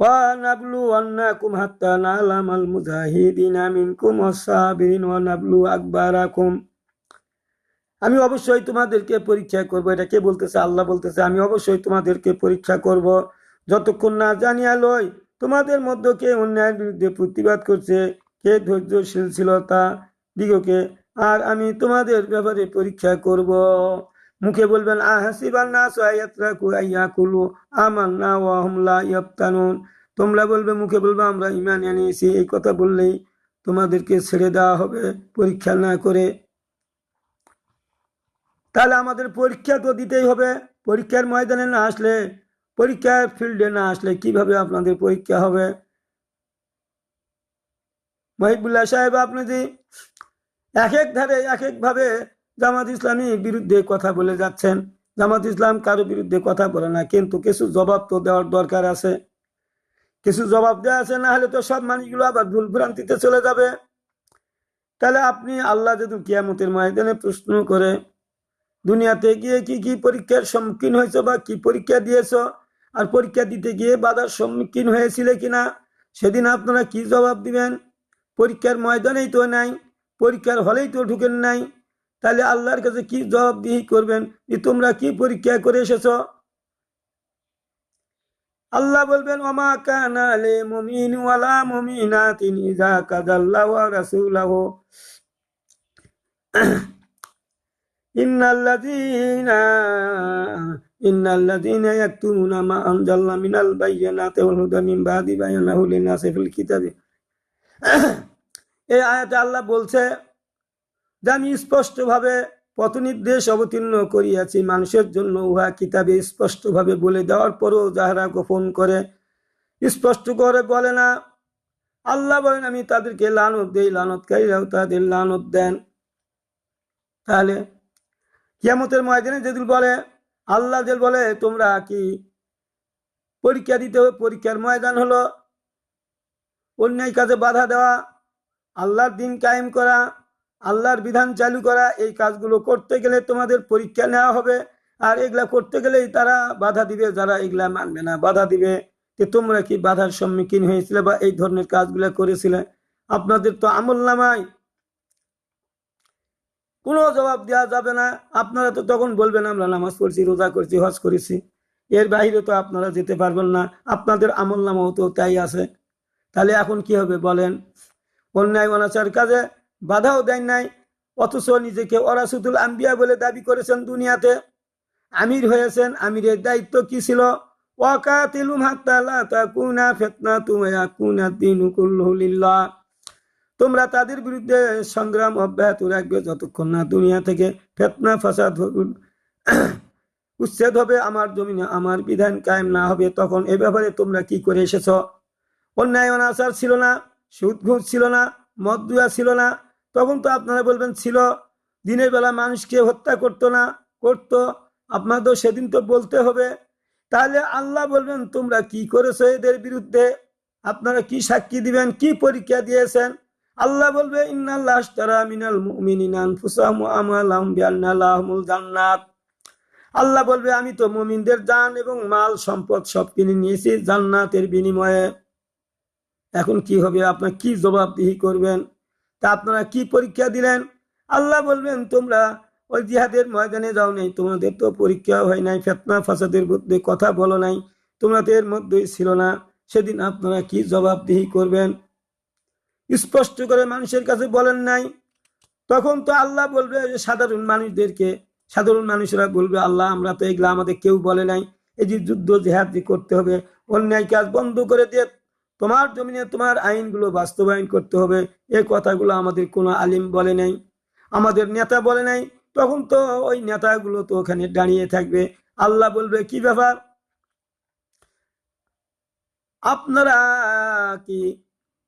ونبلونكم حتى نعلم المجاهدين منكم والصابرين ونبلو أكبركم আমি অবশ্যই তোমাদেরকে পরীক্ষা করব এটা কে বলতেছে আল্লাহ বলতেছে আমি অবশ্যই তোমাদেরকে পরীক্ষা করব যতক্ষণ না জানিয়া লই তোমাদের মধ্যে কে অন্যায়ের বিরুদ্ধে প্রতিবাদ করছে কে ধৈর্যশীল ছিল তা দিগকে আর আমি তোমাদের ব্যাপারে পরীক্ষা করব মুখে বলবেন তোমরা বলবে, মুখে বলবে, আমরা ঈমান এনেছি, এই কথা বললেই তোমাদেরকে ছেড়ে দেওয়া হবে, পরীক্ষা না করে। তাহলে আমাদের পরীক্ষা তো দিতেই হবে। পরীক্ষার ময়দানে না আসলে, পরীক্ষার ফিল্ডে না আসলে কীভাবে আপনাদের পরীক্ষা হবে? মহিবুল্লাহ সাহেব, আপনি যে এক এক ধারে এক একভাবে জামাত ইসলামী বিরুদ্ধে কথা বলে যাচ্ছেন। জামাত ইসলাম কারও বিরুদ্ধে কথা বলে না, কিন্তু কিছু জবাব তো দেওয়ার দরকার আছে। কিছু জবাব দেওয়া আছে, না হলে তো সব মানুষগুলো আবার ভুল ভ্রান্তিতে চলে যাবে। তাহলে আপনি আল্লাহ যদি কিয়ামতের ময়দানে প্রশ্ন করে, দুনিয়াতে গিয়ে কি কি পরীক্ষার সম্মুখীন হয়েছ বা কি পরীক্ষা দিয়েছ? আর পরীক্ষা দিতে গিয়ে বাধার সম্মুখীন হয়েছিলে কিনা? সেদিন আপনারা কি জবাব দিবেন? পরীক্ষার ময়দানেই তো নাই, পরীক্ষার হলেই তো ঢুকেন নাই। তাহলে আল্লাহর কাছে কি জবাবদিহি করবেন? যে তোমরা কি পরীক্ষা করে এসেছ? আল্লাহ বলবেন, ওমা কানা লে ওয়ালা মুমিনাতিন ইযা কাদাল্লাহু ওয়া রাসূলুহু। আয়াতে আল্লাহ বলছে যে আমি স্পষ্টভাবে পথনির্দেশ অবতীর্ণ করিয়াছি। মানুষের জন্য উহা কিতাবে স্পষ্টভাবে বলে দেওয়ার পরও যাহারা গোপন করে, স্পষ্ট করে বলে না। আল্লাহ বলেন, আমি তাদেরকে লানত দেই, লানতকারীরাও তাদের লানত দেন। তাহলে কিয়ামতের ময়দানে যেদিন বলে, আল্লাহ যে বলে, তোমরা কি পরীক্ষা দিতে হবে? পরীক্ষার ময়দান হলো অন্যায় কাজে বাধা দেওয়া, আল্লাহর দিন কায়েম করা আল্লাহর বিধান চালু করা, এই কাজগুলো করতে গেলে তোমাদের পরীক্ষা নেওয়া হবে। আর এগুলা করতে গেলেই তারা বাধা দিবে, যারা এগুলা মানবে না, বাধা দিবে যে তোমরা কি বাধার সম্মুখীন হয়েছিলে বা এই ধরনের কাজগুলা করেছিলে। আপনাদের তো আমল নামায় কোনো জবাব দেওয়া যাবে না। আপনারা তো তখন বলবেন, আমরা নামাজ পড়ছি, রোজা করছি, হজ করেছি। এর বাইরে তো আপনারা যেতে পারবেন না। আপনাদের আমল নামাও তো তাই আছে। তাহলে এখন কি হবে বলেন? অন্যায়, অনাচার কাজে বাধাও দেন নাই, অথচ নিজেকে অরাসুতুল আম্বিয়া বলে দাবি করেছেন দুনিয়াতে। আমির হয়েছেন, আমিরের দায়িত্ব কি ছিল? তোমরা তাদের বিরুদ্ধে সংগ্রাম অব্যাহত রাখবে যতক্ষণ না দুনিয়া থেকে ফেতনা, ফাসাদ উচ্ছেদ হবে, আমার জমিনে আমার বিধান কায়েম না হবে, তখন এ ব্যাপারে তোমরা কি করে এসেছ? অন্যায় অনাচার ছিল না সুদ ঘুষ ছিল না, মদ ছিল না তখন তো আপনারা বলবেন, ছিল দিনের বেলা মানুষকে হত্যা করতো না, করতো। আপনাদের সেদিন তো বলতে হবে। তাহলে আল্লাহ বলবেন, তোমরা কি করেছ এদের বিরুদ্ধে? আপনারা কি সাক্ষী দিবেন? কি পরীক্ষা দিয়েছেন? আল্লাহ বলবে জান্নাত। আল্লাহ বলবে, আমি তো মুমিনদের জান এবং মাল সম্পদ সব কিনে নিয়েছি জান্নাতের বিনিময়ে। এখন কি হবে? আপনার কি জবাবদিহি করবেন? তা আপনারা কি পরীক্ষা দিলেন? আল্লাহ বলবেন, তোমরা ওই জিহাদের ময়দানে যাও নাই। তোমাদের তো পরীক্ষা হয় নাই, ফেতনা ফাসাদের মধ্যে কথা বলো নাই তোমরা তো এর মধ্যেই ছিল না। সেদিন আপনারা কি জবাবদিহি করবেন? স্পষ্ট করে মানুষের কাছে বলেন নাই। তখন তো আল্লাহ বলবে যে সাধারণ মানুষদেরকে, সাধারণ মানুষরা বলবে, আল্লাহ, আমরা তো এগুলো আমাদের কেউ বলে নাই। এই যে যুদ্ধ জেহাদ করতে হবে, অন্যায় কাজ বন্ধ করে দিয়ে তোমার জমিনে তোমার আইনগুলো বাস্তবায়ন করতে হবে। এই কথাগুলো আমাদের কোনো আলিম বলে নাই। আমাদের নেতা বলে নাই। তখন তো ওই নেতাগুলো তো ওখানে দাঁড়িয়ে থাকবে। আল্লাহ বলবে, কি ব্যাপার? আপনারা কি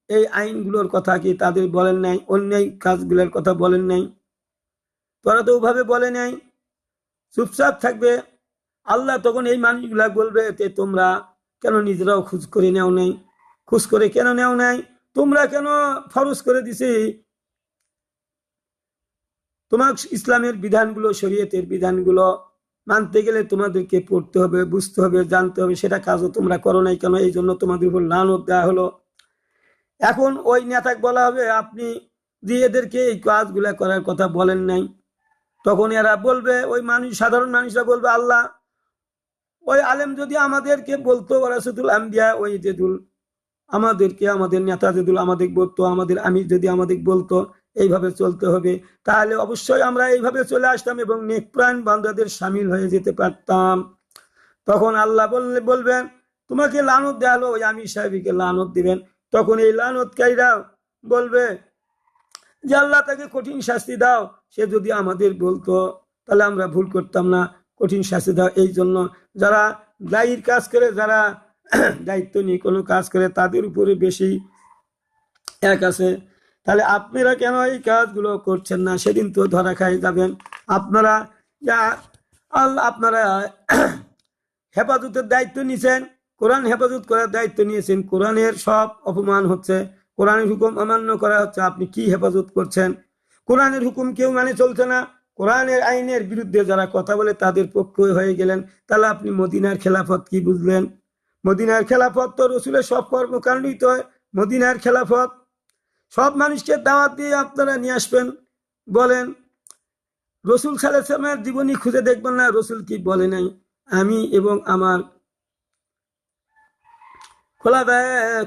এই আইনগুলোর কথা কি তাদের বলেন নাই? অন্যায় কাজগুলোর কথা বলেন নাই? তারা তো ওভাবে বলে নাই। চুপচাপ থাকবে। আল্লাহ তখন এই মানুষগুলা বলবে তোমরা কেন নিজেরাও খোঁজ করে নেও নেই? খোঁজ করে কেন নেও নাই? তোমরা কেন ফরজ করে দিছি? তোমার ইসলামের বিধানগুলো, শরীয়তের বিধানগুলো মানতে গেলে তোমাদেরকে পড়তে হবে, বুঝতে হবে, জানতে হবে, সেটা কাজও তোমরা করো নাই কেন? এই জন্য তোমাদের উপর লানত দেওয়া হলো। এখন ওই নেতাকে বলা হবে, আপনি এদেরকে এই কাজগুলা করার কথা বলেন নাই, তখন এরা বলবে, ওই মানুষ, সাধারণ মানুষরা বলবে, আল্লাহ, ওই আলেম যদি আমাদেরকে বলতো ওরা ওরাসুদুল আম্বিয়া, ওই যেদুল আমাদেরকে, আমাদের নেতা যেদুল আমাদের বলতো, আমাদের আমির যদি আমাদের বলতো, এইভাবে চলতে হবে, তাহলে অবশ্যই আমরা এইভাবে চলে আসতাম এবং নেকপ্রাণ বান্দাদের সামিল হয়ে যেতে পারতাম। তখন আল্লাহ বললে, বলবেন, তোমাকে লানত দেওয়া ওই আমির সাহেবকে লানত দিবেন। তখন এই লানতকারীরা বলবে যে, আল্লাহ তাকে কঠিন শাস্তি দাও, সে যদি আমাদের বলতো, তাহলে আমরা ভুল করতাম না। কঠিন শাস্তি দাও। এই জন্য যারা দায়ীর কাজ করে, যারা দায়িত্ব নিয়ে কোনো কাজ করে তাদের উপরে বেশি এক আছে। তাহলে আপনারা কেন এই কাজগুলো করছেন না? সেদিন তো ধরা খাই যাবেন। আপনারা যা আল্লাহ আপনারা হেফাজতের দায়িত্ব নিয়েছেন কোরআন হেফাজত করার দায়িত্ব নিয়েছেন, কোরআনের সব অপমান হচ্ছে। কোরআনের হুকুম অমান্য করা হচ্ছে, আপনি কি হেফাজত করছেন? কোরআনের হুকুম কেউ মানে চলছে না। কোরআনের আইনের বিরুদ্ধে যারা কথা বলে তাদের পক্ষ হয়ে গেলেন। তাহলে আপনি মদিনার খেলাফত কি বুঝলেন? মদিনার খেলাফত তো রসুলের সব কর্মকাণ্ডই তো মদিনার খেলাফত। সব মানুষকে দাওয়াত দিয়ে আপনারা নিয়ে আসবেন, বলেন। রসুল সালামের জীবনী খুঁজে দেখবেন না, রসুল কি বলে নাই। আমি এবং আমার খোলা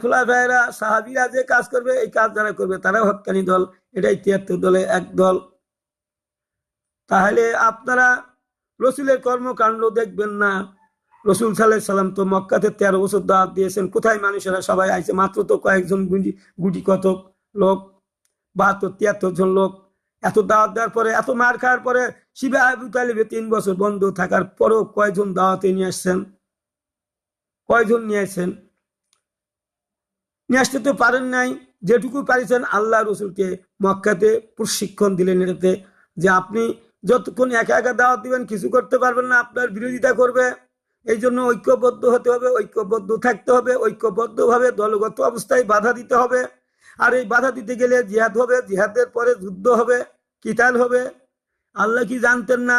খোলা ভাইয়েরা সাহাবিরা যে কাজ করবে, এই কাজ যারা করবে, তারাও হকানি দল, এটাই তিয়াত্তর দলে এক দল। তাহলে আপনারা রসুলের কর্মকাণ্ড দেখবেন না রসুল সাল্লাম তো মক্কাতে তেরো বছর দাওয়াত দিয়েছেন। কোথায় মানুষেরা সবাই আইছে? মাত্র তো কয়েকজন গুটি গুটি কতক লোক, বাহাত্তর, তিয়াত্তর জন লোক। এত দাওয়াত দেওয়ার পরে, এত মার খাওয়ার পরে শিবে আবু তালিবে তিন বছর বন্ধ থাকার পরেও কয়জন দাওয়াতে নিয়ে আসছেন? কয়জন নিয়ে আসছেন? নিয়ে আসতে তো পারেন নাই। যেটুকু পারিছেন আল্লাহ রসুলকে মক্কাতে প্রশিক্ষণ দিলেন এটাতে যে আপনি যতক্ষণ একা একা দাওয়াত দিবেন, কিছু করতে পারবেন না, আপনার বিরোধিতা করবে। এই জন্য ঐক্যবদ্ধ হতে হবে, ঐক্যবদ্ধ থাকতে হবে, ঐক্যবদ্ধভাবে দলগত অবস্থায় বাধা দিতে হবে। আর এই বাধা দিতে গেলে জিহাদ হবে, জিহাদের পরে যুদ্ধ হবে, কিতাল হবে। আল্লাহ কি জানতেন না?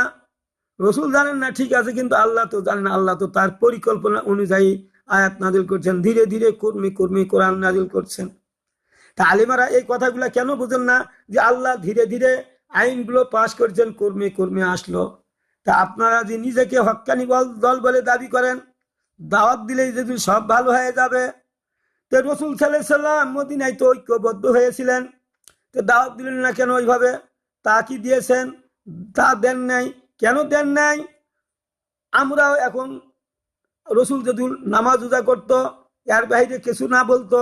রসুল জানেন না, ঠিক আছে, কিন্তু আল্লাহ তো জানেন আল্লাহ তো তার পরিকল্পনা অনুযায়ী আয়াত নাজিল করছেন। ধীরে ধীরে কর্মী কর্মী কোরআন নাজিল করছেন। তা আলিমারা এই কথাগুলা কেন বুঝেন না? যে আল্লাহ ধীরে ধীরে আইনগুলো পাশ করছেন, কর্মী কর্মী আসলো। তা আপনারা যে নিজেকে হক্কানি বল দল বলে দাবি করেন, দাওয়াত দিলেই যদি সব ভালো হয়ে যাবে। তো রসুল সাল্লাম মদিনায় তো ঐক্যবদ্ধ হয়েছিলেন। তো দাওয়াত দিলেন না কেন ওইভাবে? তা কি দিয়েছেন? তা দেন নাই। কেন দেন নাই? আমরাও এখন রসুল যদি নামাজ উজা করতো, এর বাইরে কিছু না বলতো,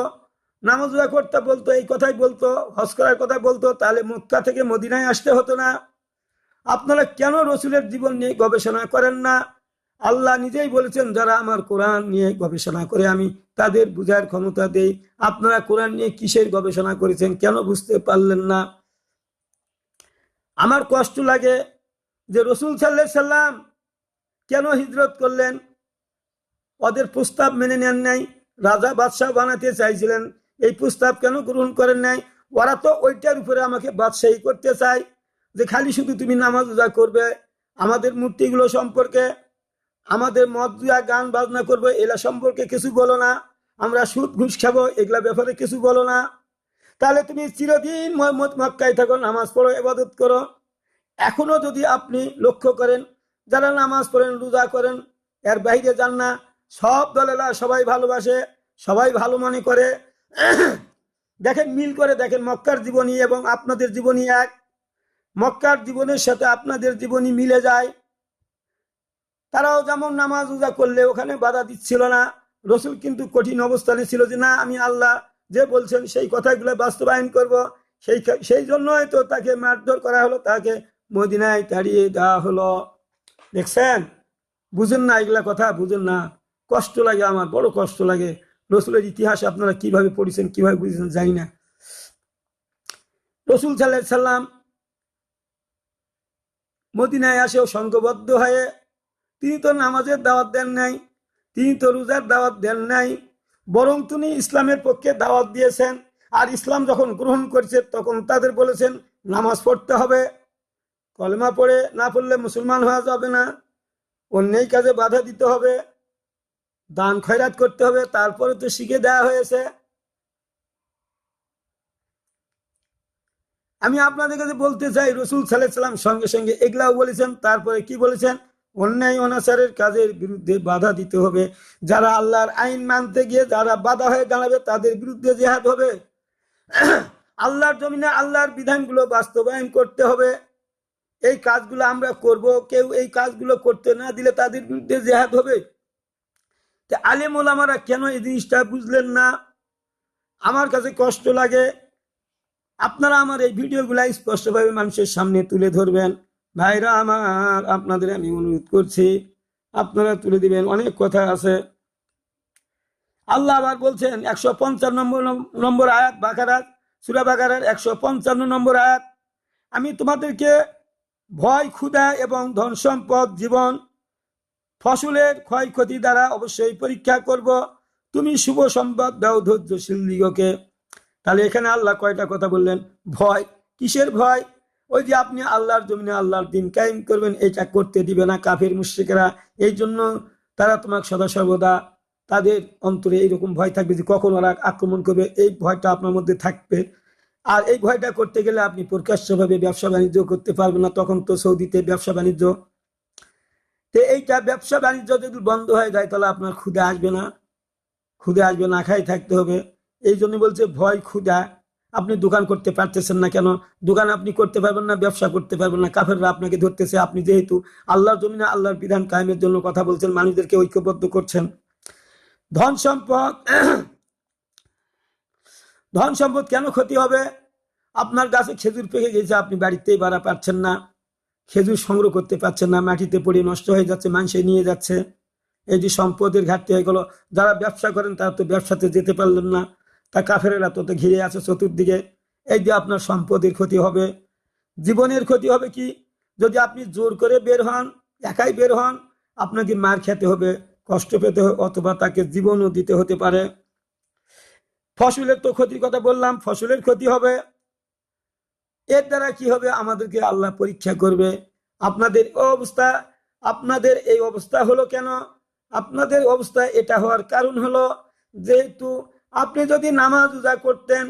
নামাজ উজা করতে বলতো, এই কথাই বলতো, হজ করার কথা বলতো, তাহলে মক্কা থেকে মদিনায় আসতে হতো না। আপনারা কেন রসুলের জীবন নিয়ে গবেষণা করেন না? আল্লাহ নিজেই বলেছেন, যারা আমার কোরআন নিয়ে গবেষণা করে, আমি তাদের বুঝার ক্ষমতা দেই। আপনারা কোরআন নিয়ে কিসের গবেষণা করেছেন কেন বুঝতে পারলেন না? আমার কষ্ট লাগে যে রসুল সাল্লাহ সাল্লাম কেন হিজরত করলেন? ওদের প্রস্তাব মেনে নেন নাই, রাজা বাদশাহ বানাতে চাইছিলেন, এই প্রস্তাব কেন গ্রহণ করেন নাই? ওরা তো ওইটার উপরে আমাকে বাদশাহী করতে চায়। যে খালি শুধু তুমি নামাজ উজা করবে, আমাদের মূর্তিগুলো সম্পর্কে, আমাদের মদ দিয়া গান বাজনা করব, এলা সম্পর্কে কিছু বলো না। আমরা সুদ, ঘুষ খাব, এগুলা ব্যাপারে কিছু বলো না। তাহলে তুমি চিরদিন মোহাম্মদ মক্কায় থাকো, নামাজ পড়ো এবাদত করো। এখনও যদি আপনি লক্ষ্য করেন, যারা নামাজ পড়েন, রোজা করেন, এর বাইরে যান না। সব দলেরা সবাই ভালোবাসে, সবাই ভালো মনে করে। দেখেন, মিল করে দেখেন, মক্কার জীবনী এবং আপনাদের জীবনী এক। মক্কার জীবনের সাথে আপনাদের জীবনী মিলে যায়। তারাও যেমন নামাজ উজা করলে ওখানে বাধা দিচ্ছিল না, রসুল কিন্তু কঠিন অবস্থানে ছিল যে, না, আমি আল্লাহ যে বলছেন সেই কথাগুলো বাস্তবায়ন করব। সেই সেই জন্যই তো তাকে মারধর করা হলো, তাকে মদিনায় তাড়িয়ে দেওয়া হলো। দেখছেন? বুঝেন না এগুলা কথা, বুঝেন না। কষ্ট লাগে আমার, বড় কষ্ট লাগে। রসুলের ইতিহাস আপনারা কীভাবে পড়েছেন, কীভাবে বুঝেছেন জানি না। রসুল সাল্লাহ সাল্লাম মদিনায় আসেও সংঘবদ্ধ হয়ে, তিনি তো নামাজের দাওয়াত দেন নাই, তিনি তো রোজার দাওয়াত দেন নাই, বরং তিনি ইসলামের পক্ষে দাওয়াত দিয়েছেন, আর ইসলাম যখন গ্রহণ করছে তখন তাদের বলেছেন, নামাজ পড়তে হবে। কলমা পড়ে না পড়লে মুসলমান হওয়া যাবে না অন্যায় কাজে বাধা দিতে হবে, দান খয়রাত করতে হবে, তারপরে তো শিখে দেওয়া হয়েছে। আমি আপনাদের কাছে বলতে চাই, রসুল সাল্লাম সঙ্গে সঙ্গে এগুলাও বলেছেন, তারপরে কি বলেছেন? অন্যায় অনাচারের কাজের বিরুদ্ধে বাধা দিতে হবে। যারা আল্লাহর আইন মানতে গিয়ে যারা বাধা হয়ে দাঁড়াবে, তাদের বিরুদ্ধে জেহাদ হবে। আল্লাহর জমিনে আল্লাহর বিধানগুলো বাস্তবায়ন করতে হবে। এই কাজগুলো আমরা করব, কেউ এই কাজগুলো করতে না দিলে তাদের বিরুদ্ধে জেহাদ হবে। তা আলেম ওলামারা কেন এই জিনিসটা বুঝলেন না? আমার কাছে কষ্ট লাগে। আপনারা আমার এই ভিডিওগুলা স্পষ্টভাবে মানুষের সামনে তুলে ধরবেন। ভাইরা আমার, আপনাদের আমি অনুরোধ করছি, আপনারা তুলে দিবেন, অনেক কথা আছে। আল্লাহ আবার বলছেন, একশো পঞ্চান্ন নম্বর আয়াত, বাকারাত, সুরা বাকারার একশো পঞ্চান্ন নম্বর আয়াত, আমি তোমাদেরকে ভয়, ক্ষুধা এবং ধন সম্পদ, জীবন, ফসলের ক্ষয়ক্ষতি দ্বারা অবশ্যই পরীক্ষা করব। তুমি শুভ সম্পদ দাও ধৈর্যশীল দিগকে। তাহলে এখানে আল্লাহ কয়টা কথা বললেন? ভয়। কিসের ভয়? ওই যে আপনি আল্লাহর জমিনে আল্লাহর দিন কায়েম করবেন, এটা করতে দিবে না কাফের মুশ্রিকেরা। এই জন্য তারা তোমাকে সদা সর্বদা তাদের অন্তরে এইরকম ভয় থাকবে যে কখন ওরা আক্রমণ করবে। এই ভয়টা আপনার মধ্যে থাকবে। আর এই ভয়টা করতে গেলে আপনি প্রকাশ্যভাবে ব্যবসা বাণিজ্য করতে পারবেন না। তখন তো সৌদিতে ব্যবসা বাণিজ্য। তো এইটা ব্যবসা বাণিজ্য যদি বন্ধ হয়ে যায়, তাহলে আপনার ক্ষুদে আসবে না। ক্ষুদে আসবে না খাই থাকতে হবে। এই জন্য বলছে, ভয় ক্ষুদা আপনি দোকান করতে পারতেছেন না কেন? দোকান আপনি করতে পারবেন না, ব্যবসা করতে পারবেন না, কাফেররা আপনাকে ধরতেছে, আপনি যেহেতু আল্লাহর জমিনে আল্লাহর বিধান কায়েমের জন্য কথা বলছেন, মানুষদেরকে ঐক্যবদ্ধ করছেন। ধন সম্পদ ধন সম্পদ কেন ক্ষতি হবে? আপনার গাছে খেজুর পেকে গেছে, আপনি বাড়িতেই বাড়া পারছেন না। খেজুর সংগ্রহ করতে পারছেন না, মাটিতে পড়ে নষ্ট হয়ে যাচ্ছে মানুষে নিয়ে যাচ্ছে। এই যে সম্পদের ঘাটতি হয়ে গেল, যারা ব্যবসা করেন তারা তো ব্যবসাতে যেতে পারলেন না। তা কাফেরেরা তো ঘিরে আছে চতুর্দিকে। এই যে আপনার সম্পদের ক্ষতি হবে, জীবনের ক্ষতি হবে কি? যদি আপনি জোর করে বের হন, একাই বের হন, আপনাকে মার খেতে হবে, কষ্ট পেতে হবে অথবা তাকে জীবনও দিতে হতে পারে। ফসলের তো ক্ষতির কথা বললাম, ফসলের ক্ষতি হবে। এর দ্বারা কি হবে? আমাদেরকে আল্লাহ পরীক্ষা করবে। আপনাদের অবস্থা, আপনাদের এই অবস্থা হলো কেন? আপনাদের অবস্থা এটা হওয়ার কারণ হলো, যেহেতু আপনি যদি নামাজ উজা করতেন,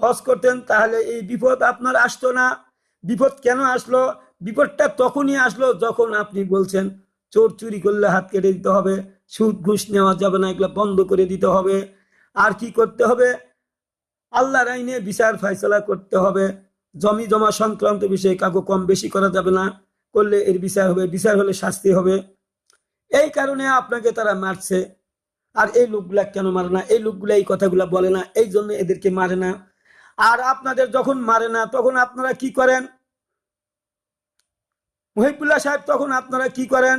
হজ করতেন, তাহলে এই বিপদ আপনার আসতো না। বিপদ কেন আসলো? বিপদটা তখনই আসলো যখন আপনি বলছেন, চোর চুরি করলে হাত কেটে দিতে হবে, সুদ ঘুষ নেওয়া যাবে না, এগুলো বন্ধ করে দিতে হবে। আর কি করতে হবে? আল্লাহর আইনে বিচার ফাইসলা করতে হবে। জমি জমা সংক্রান্ত বিষয়ে কাউকে কম বেশি করা যাবে না। করলে এর বিচার হবে, বিচার হলে শাস্তি হবে। এই কারণে আপনাকে তারা মারছে। আর এই লোকগুলা কেন মারে না? এই লোকগুলা এই কথাগুলা বলে না, এই জন্য এদেরকে মারে না। আর আপনাদের যখন মারে না, তখন আপনারা কি করেন? মহিবুল্লাহ সাহেব তখন আপনারা কি করেন?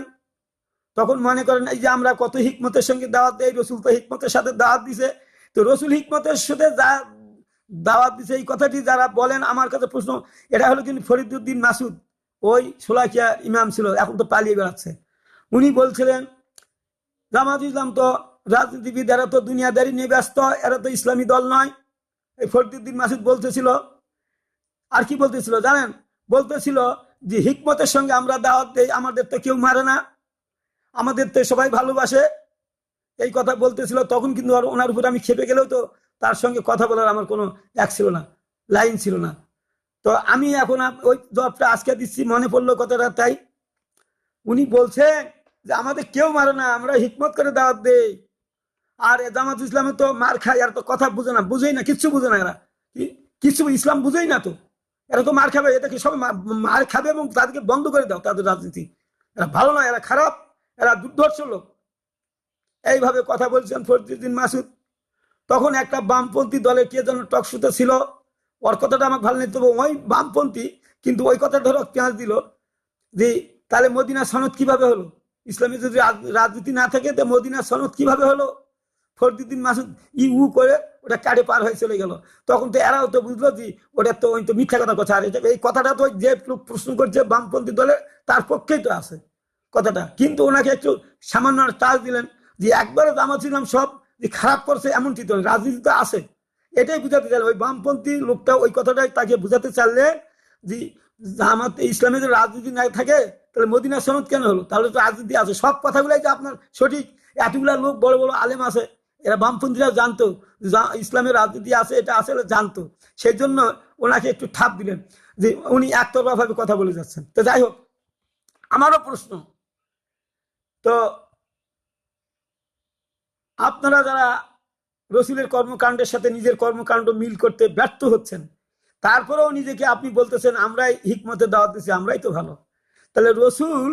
তখন মনে করেন, এই যে আমরা কত হিকমতের সঙ্গে দাওয়াত দেই, রসুল তো হিকমতের সাথে দাওয়াত দিছে। তো রসুল হিকমতের সাথে যা দাওয়াত দিছে, এই কথাটি যারা বলেন, আমার কাছে প্রশ্ন, এটা হলো কিন্তু ফরিদুদ্দিন মাসুদ, ওই সোলাকিয়া ইমাম ছিল, এখন তো পালিয়ে বেড়াচ্ছে। উনি বলছিলেন, জামাত ইসলাম তো রাজনীতিবিদ, এরা তো দুনিয়াদারি নিয়ে ব্যস্ত, এরা তো ইসলামী দল নয়। এই ফরিদুদ্দিন মাসুদ বলতেছিল, আর কি বলতেছিল জানেন? বলতেছিল যে, হিকমতের সঙ্গে আমরা দাওয়াত দেই, আমাদের তো কেউ মারে না। আমাদের তো সবাই ভালোবাসে। এই কথা বলতেছিল, তখন কিন্তু আর ওনার উপর আমি খেপে গেলেও তো তার সঙ্গে কথা বলার আমার কোনো এক ছিল না, লাইন ছিল না। তো আমি এখন ওই জবটা আজকে দিচ্ছি, মনে পড়ল কথাটা তাই। উনি বলছেন যে, আমাদের কেউ মারে না, আমরা হিকমত করে দাওয়াত দেই। আর জামাত ইসলামে তো মার খায় আর তো কথা বুঝে না, বুঝেই না, কিচ্ছু বুঝে না এরা। কিছু ইসলাম বুঝেই না তো। এরা তো মার খাবে এটাকে সবাই মার খাবে এবং তাদেরকে বন্ধ করে দাও, তাদের রাজনীতি। এরা ভালো নয়, এরা খারাপ, এরা দুর্ধর্ষ লোক। এইভাবে কথা বলছেন ফরিদুদ্দিন মাসুদ। তখন একটা বামপন্থী দলের কে যেন টকশুতে ছিল। ওর কথাটা আমাকে ভালো নেই তবে ওই বামপন্থী, কিন্তু ওই কথা ধরো পেঁয়াজ দিল যে, তাহলে মদিনা সনদ কীভাবে হলো? ইসলামী যদি রাজনীতি না থাকে, তো মদিনা সনদ কীভাবে হলো? ফরিদুদ্দিন মাসুদ ই উ করে ওটা কাটে পার হয়ে চলে গেল। তখন তো এরাও তো বুঝলো যে ওটা তো ওই তো মিথ্যা কথা কথা আর এই কথাটা তো যে প্রশ্ন করছে বামপন্থী দলে, তার পক্ষেই তো আছে কথাটা। কিন্তু ওনাকে একটু সামান্য টাচ দিলেন যে একবারে জামাত ছিলাম সব যে খারাপ করছে এমনটি তো রাজনীতি তো আছে। এটাই বুঝাতে চাইলে। ওই বামপন্থী লোকটা ওই কথাটাই তাকে বুঝাতে চাইলে যে জামাত ইসলামে যদি রাজনীতি না থাকে, তাহলে মদিনা সনদ কেন হলো? তাহলে তো রাজনীতি আছে। সব কথাগুলাই যে আপনার সঠিক, এতগুলা লোক বড় বড় আলেম আছে। এরা বামপন্থীরা জানতো ইসলামের রাজনীতি আছে, এটা আসলে জানতো। সেই জন্য ওনাকে একটু ঠাপ দিলেন যে উনি একতরফা ভাবে কথা বলে যাচ্ছেন। তো যাই হোক, আমারও প্রশ্ন। তো আপনারা যারা রসুলের কর্মকাণ্ডের সাথে নিজের কর্মকাণ্ড মিল করতে ব্যর্থ হচ্ছেন, তারপরেও নিজেকে আপনি বলতেছেন, আমরাই হিকমতে দাওয়াত দিচ্ছি আমরাই তো ভালো। তাহলে রসুল,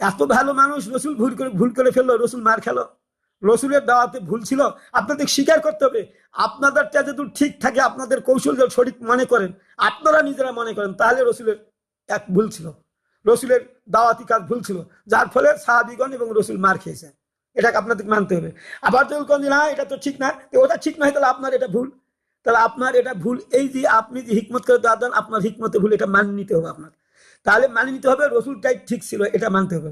এত ভালো মানুষ, রসুল ভুল করে ভুল করে ফেলল, রসুল মার খেলো। রসুলের দাওয়াতে ভুল ছিল, আপনাদের স্বীকার করতে হবে। আপনাদেরটা যদি ঠিক থাকে, আপনাদের কৌশল যদি সঠিক মনে করেন, আপনারা নিজেরা মনে করেন, তাহলে রসুলের এক ভুল ছিল। রসুলের দাওয়াতি কাজ ভুল ছিল, যার ফলে সাহাবিগণ এবং রসুল মার খেয়েছে এটাকে আপনাদের মানতে হবে। আবার যদি কোন না, এটা তো ঠিক না। ওটা ঠিক নয়, তাহলে আপনার এটা ভুল। তাহলে আপনার এটা ভুল, এই যে আপনি যে হিকমত করে দাওয়াত দেন, আপনার হিকমতে ভুল, এটা মানিয়ে নিতে হবে আপনার। তাহলে মানিয়ে নিতে হবে, রসুলটাই ঠিক ছিল, এটা মানতে হবে।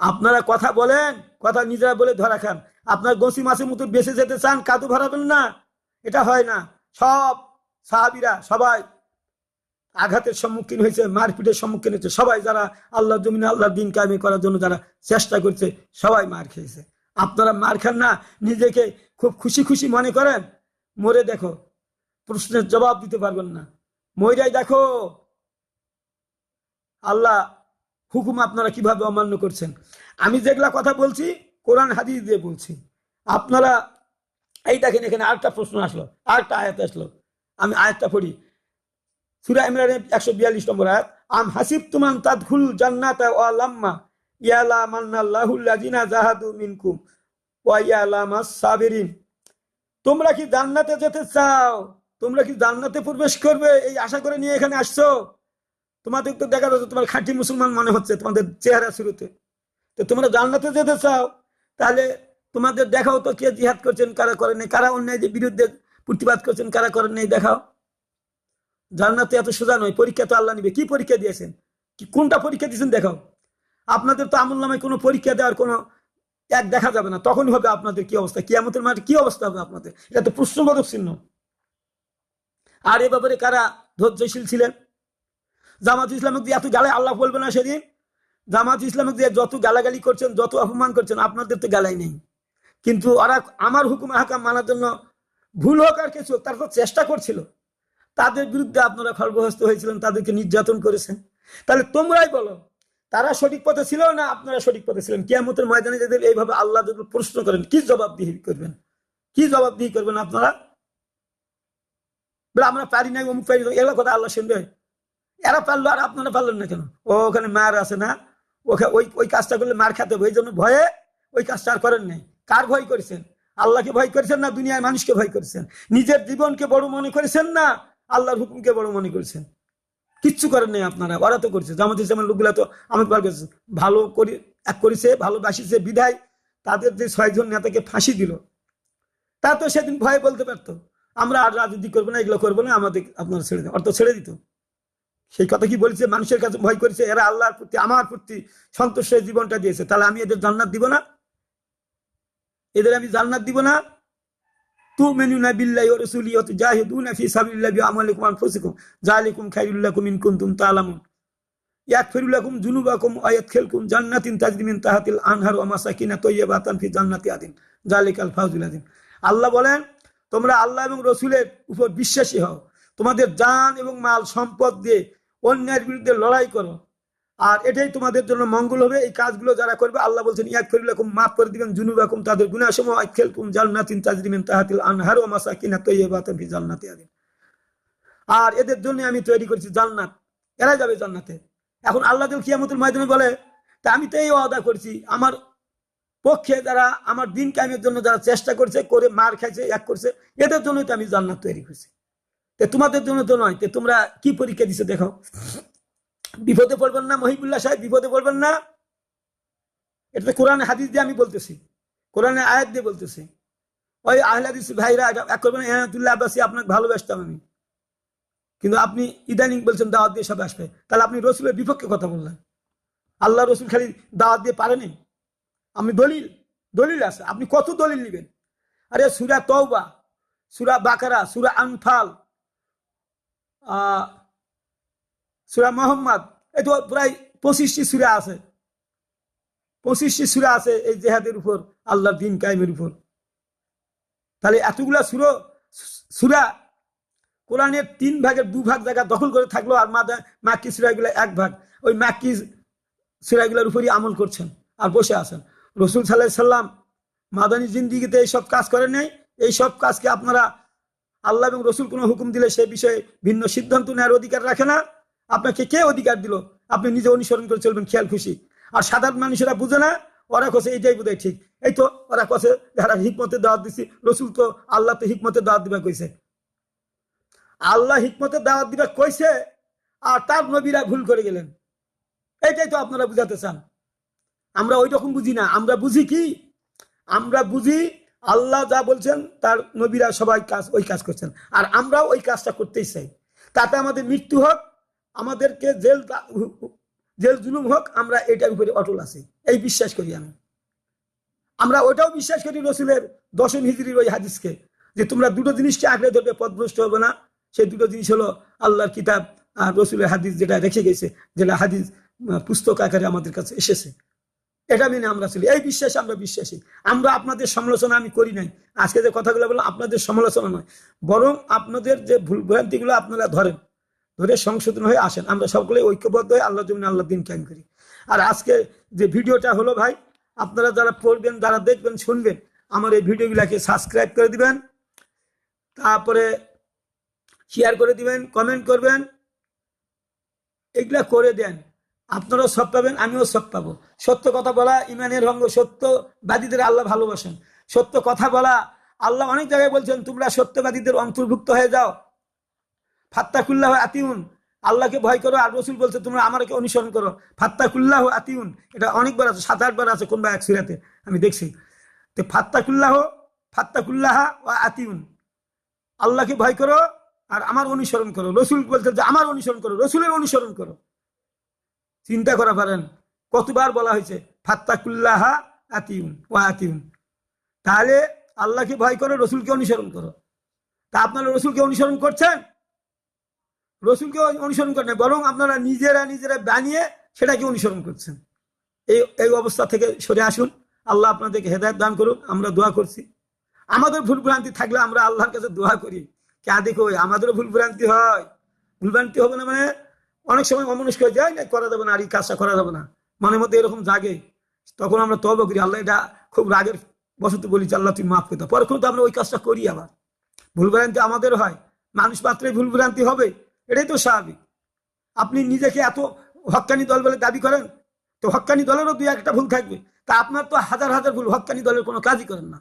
আপনারা কথা বলেন, কথা নিজেরা বলে ধরা খান। আপনার গসি মাসের মতো বেঁচে যেতে চান, কাদু ভরাবেন না। এটা হয় না। সব সাহাবিরা সবাই আঘাতের সম্মুখীন হয়েছে, মারপিটের সম্মুখীন হয়েছে। সবাই যারা আল্লাহ জমিনে আল্লাহ দিন কায়েমি করার জন্য যারা চেষ্টা করছে, সবাই মার খেয়েছে। আপনারা মার খান না, নিজেকে খুব খুশি খুশি মনে করেন। মরে দেখো, প্রশ্নের জবাব দিতে পারবেন না। মইরাই দেখো, আল্লাহ হুকুম আপনারা কীভাবে অমান্য করছেন? আমি যেগুলা কথা বলছি, কোরআন, হাদিস দিয়ে বলছি। আপনারা এই দেখেন, এখানে আরেকটা প্রশ্ন আসলো, আরেকটা আয়াত আসলো। আমি আয়াতটা পড়ি। সুরা ইমরানের একশো বিয়াল্লিশ নম্বর আয়াত, আম হাসিব তুমান তাদখুল জান্নাতা ওয়া লাম্মা ইয়ালা মান্নাল্লাহুল্লাযিনা জাহাদু মিনকুম তোমরা কি জান্নাতে যেতে চাও? তোমরা কি জান্নাতে প্রবেশ করবে? এই আশা করে নিয়ে এখানে আসছো? তোমাদের তো দেখা যাচ্ছে তোমার খাঁটি মুসলমান মনে হচ্ছে, তোমাদের চেহারা শুরুতে। তো তোমরা জান্নাতে যেতে চাও, তাহলে তোমাদের দেখাও তো কে জিহাদ করছেন, কারা করেন কারা যে বিরুদ্ধে প্রতিবাদ করছেন, কারা করেন নাই, দেখাও। জান্নাতে এত সোজা নয়, পরীক্ষা তো আল্লাহ নিবে। কি পরীক্ষা দিয়েছেন? কি কোনটা পরীক্ষা দিয়েছেন দেখাও। আপনাদের তো আমল নামায় কোনো পরীক্ষা দেওয়ার কোনো এক দেখা যাবে না তখন হবে আপনাদের কি অবস্থা, কিয়ামতের মাঠে কি অবস্থা হবে আপনাদের? এটা তো প্রশ্নবোধক চিহ্ন। আর এ ব্যাপারে কারা ধৈর্যশীল ছিলেন? জামাত ইসলামক দিয়ে এত গালে আল্লাহ বলবে না সেদিন? জামাত ইসলামক দিয়ে যত গালাগালি করছেন যত অপমান করছেন আপনাদের তো গালাই নেই। কিন্তু ওরা আমার হুকুম হাকাম মানার জন্য ভুল হোক আর কিছু তারা তো চেষ্টা করছিল। তাদের বিরুদ্ধে আপনারা খর্বহস্ত হয়েছিলেন তাদেরকে নির্যাতন করেছেন। তাহলে তোমরাই বলো তারা সঠিক পথে ছিল না আপনারা সঠিক পথে ছিলেন? কিয়ামতের ময়দানে যাদের এইভাবে আল্লাহ যদি প্রশ্ন করেন কি জবাবদিহি করবেন? কি জবাবদিহি করবেন আপনারা? আমরা পারি নাই অমুক পারি না, এগুলো কথা আল্লাহ শুনবে। এরা পারল আর আপনারা পারলেন না কেন? ও ওখানে মার আছে না? ওখানে ওই ওই কাজটা করলে মার খাতে হবে, ওই জন্য ভয়ে ওই কাজটা আর করেন নাই। কার ভয় করেছেন? আল্লাহকে ভয় করেছেন না দুনিয়ায় মানুষকে ভয় করেছেন? নিজের জীবনকে বড় মনে করেছেন না আল্লাহর হুকুমকে বড় মনে করেছেন? কিচ্ছু করেন নাই আপনারা, ওরা তো করছে। জামাত ইসলামের লোকগুলা তো আমাকে বার করেছে। ভালো করি, এক করেছে ভালোবাসিছে বিধায় তাদের যে ছয়জন নেতাকে ফাঁসি দিল, তা তো সেদিন ভয়ে বলতে পারতো। আমরা আর রাজনীতি করব না, এগুলো করব না, আমাদের আপনারা ছেড়ে দেন। অর্থ ছেড়ে দিত। সেই কথা কি বলছে? মানুষের কাছে ভয় করেছে, এরা আল্লাহর প্রতি, আমার প্রতি সন্তোষের জীবনটা দিয়েছে। তাহলে আমি এদের জান্নাত দিব না? এদের আমি জান্নাত দিব না? তু জান্নাতিন আনহার আল্লাহ বলেন, তোমরা আল্লাহ এবং রসুলের উপর বিশ্বাসী হও। তোমাদের জান এবং মাল সম্পদ দিয়ে অন্যের বিরুদ্ধে লড়াই করো। আর এটাই তোমাদের জন্য মঙ্গল হবে। এই কাজগুলো যারা করবে, আল্লাহ বলছেন ইয়াক ফেরুলাকুম মাফ করে দিবেন জুনুবাকুম তাদের গুনাসমূহ আইখেলকুম জান্নাতিন তাজরিমিন তাহাতিল আনহার ও মাসাকিনা তৈয়বাতান ফি জান্নাতি আদিন। আর এদের জন্য আমি তৈরি করেছি জান্নাত। এরা যাবে জান্নাতে। এখন আল্লাহ দিল কিয়ামতুল ময়দানে বলে, তা আমি তো এই ওয়াদা করছি, আমার পক্ষে যারা, আমার দিন কায়েমের জন্য যারা চেষ্টা করছে, করে মার খাইছে, এক করছে, এদের জন্যই তো আমি জান্নাত তৈরি করছি। তোমাদের জন্য তো নয়। তোমরা কি পরীক্ষা দিছে দেখো। বিপদে পড়বেন না মহিবুল্লাহ সাহেব, বিপদে পড়বেন না। এটা তো কোরআন হাদিস দিয়ে আমি বলতেছি। কোরআনের আয়াত দিয়ে বলতেছি। ওই আহলাদিস ভাইরা এক করবেন এনায়তুল্লাহ আব্বাসী, আপনাকে ভালোবাসতাম আমি। কিন্তু আপনি ইদানিং বলছেন দাওয়াত দিয়ে সব আসবে। তাহলে আপনি রসুলের বিপক্ষে কথা বললেন। আল্লাহ রসুল খালি দাওয়াত দিয়ে পারেনি। আমি দলিল দলিল আছে। আপনি কত দলিল নেবেন? আরে সুরা তওবা, সুরা বাকারা, সুরা আনফাল সুরা মোহাম্মদ, এই তো প্রায় পঁচিশটি সুরা আছে। পঁচিশটি সুরা আছে এই জেহাদের উপর, আল্লাহর দিন কায়েমের উপর। তাহলে এতগুলা সুরো, সুরা কোরআনের তিন ভাগের দু ভাগ জায়গা দখল করে থাকল আর মাদা, মাক্কি সুরাগুলো এক ভাগ। ওই মাক্কি সুরাগুলোর উপরই আমল করছেন আর বসে আছেন। রসুল সাল্লাহ সাল্লাম মাদানী জিন্দিগিতে এইসব কাজ করেন নাই। এইসব কাজকে আপনারা আল্লাহ এবং রসুল কোনো হুকুম দিলে সে বিষয়ে ভিন্ন সিদ্ধান্ত নেওয়ার অধিকার রাখে না। আপনাকে কে অধিকার দিল? আপনি নিজে অনুসরণ করে চলবেন, খেয়াল খুশি। আর সাধারণ মানুষেরা বুঝে না, ওরা কষে এইটাই বোধহয় ঠিক। এই তো ওরা কষে যারা হিকমতে দাওয়াত দিছি, রসুল তো আল্লাহ তো হিকমতে দাওয়াত দিবা কইছে। আল্লাহ হিকমতে দাওয়াত দিবা কইছে, আর তার নবীরা ভুল করে গেলেন। এইটাই তো আপনারা বুঝাতে চান। আমরা ওই রকম বুঝি না। আমরা বুঝি কি? আমরা বুঝি আল্লাহ যা বলছেন, তার নবীরা সবাই কাজ, ওই কাজ করছেন। আর আমরাও ওই কাজটা করতেই চাই। তাতে আমাদের মৃত্যু হোক, আমাদেরকে জেল জেল জুলুম হোক, আমরা এটার উপরে অটল আছি। এই বিশ্বাস করি আমি। আমরা ওটাও বিশ্বাস করি রসুলের দশম হিজড়ির ওই হাদিসকে, যে তোমরা দুটো জিনিসকে আঁকড়ে ধরবে, পদভ্রষ্ট হবে না। সেই দুটো জিনিস হলো আল্লাহর কিতাব আর রসুলের হাদিস যেটা রেখে গেছে, যেটা হাদিস পুস্তক আকারে আমাদের কাছে এসেছে। এটা মেনে আমরা চলি। এই বিশ্বাসে আমরা বিশ্বাসী। আমরা আপনাদের সমালোচনা আমি করি নাই। আজকে যে কথাগুলো বললাম, আপনাদের সমালোচনা নয়। বরং আপনাদের যে ভুল ভ্রান্তিগুলো আপনারা ধরেন, ধরে সংশোধন হয়ে আসেন। আমরা সকলে ঐক্যবদ্ধ হয়ে আল্লাহ জমিন আল্লাহ দিন কায়েম করি। আর আজকে যে ভিডিওটা হলো ভাই, আপনারা যারা পড়বেন, যারা দেখবেন, শুনবেন, আমার এই ভিডিওগুলোকে সাবস্ক্রাইব করে দিবেন। তারপরে শেয়ার করে দিবেন কমেন্ট করবেন। এগুলা করে দেন। আপনারাও সব পাবেন, আমিও সব পাবো। সত্য কথা বলা, ইমানের অঙ্গ সত্যবাদীদের আল্লাহ ভালোবাসেন। সত্য কথা বলা, আল্লাহ অনেক জায়গায় বলছেন, তোমরা সত্যবাদীদের অন্তর্ভুক্ত হয়ে যাও। ফাত্তাকুল্লাহ আতিউন। আল্লাহকে ভয় করো, আর রসুল বলছে, তোমরা আমাকে অনুসরণ করো। ফাত্তাকুল্লাহ আতিউন, এটা অনেকবার আছে সাত আটবার আছে কোনবা এক সিরাতে, আমি দেখছি। তো ফাত্তাকুল্লাহ ফাত্তাকুল্লাহ ও আতিউন। আল্লাহকে ভয় করো আর আমার অনুসরণ করো। রসুল বলছে যে, আমার অনুসরণ করো, রসুলের অনুসরণ করো। চিন্তা করা পারেন। কতবার বলা হয়েছে, ফাত্তাকুল্লাহা আতিউন ও আতিউন। তাহলে আল্লাহকে ভয় করো রসুলকে অনুসরণ করো। তা আপনারা রসুলকে অনুসরণ করছেন? রসুলকে অনুসরণ করেন বরং আপনারা নিজেরা নিজেরা বানিয়ে সেটাকে অনুসরণ করছেন। এই এই অবস্থা থেকে সরে আসুন। আল্লাহ আপনাদেরকে হেদায়ত দান করুন আমরা দোয়া করছি। আমাদের ভুল ভ্রান্তি থাকলে আমরা আল্লাহর কাছে দোয়া করি। কে দেখো, আমাদেরও ভুল ভ্রান্তি হয়। ভুল ভ্রান্তি হবে না মানে অনেক সময় অমনুষ্ক যায়, না, করা যাবে না, আর এই কাজটা করা যাবে না। মনের মধ্যে এরকম জাগে। তখন আমরা তব করি, আল্লাহ, এটা খুব রাগের বসতে বলি যে, আল্লাহ তুমি মাফ করে দাও। পরে কিন্তু আমরা ওই কাজটা করি আবার। ভুল ভ্রান্তি আমাদের হয়। মানুষ মাত্রই ভুল ভ্রান্তি হবে, এটাই তো স্বাভাবিক। আপনি নিজেকে এত হক্কানি দল বলে দাবি করেন, তো হক্কানি দলেরও দুই একটা ভুল থাকবে। তা আপনার তো হাজার হাজার ভুল হক্কানি দলের কোনো কাজই করেন না।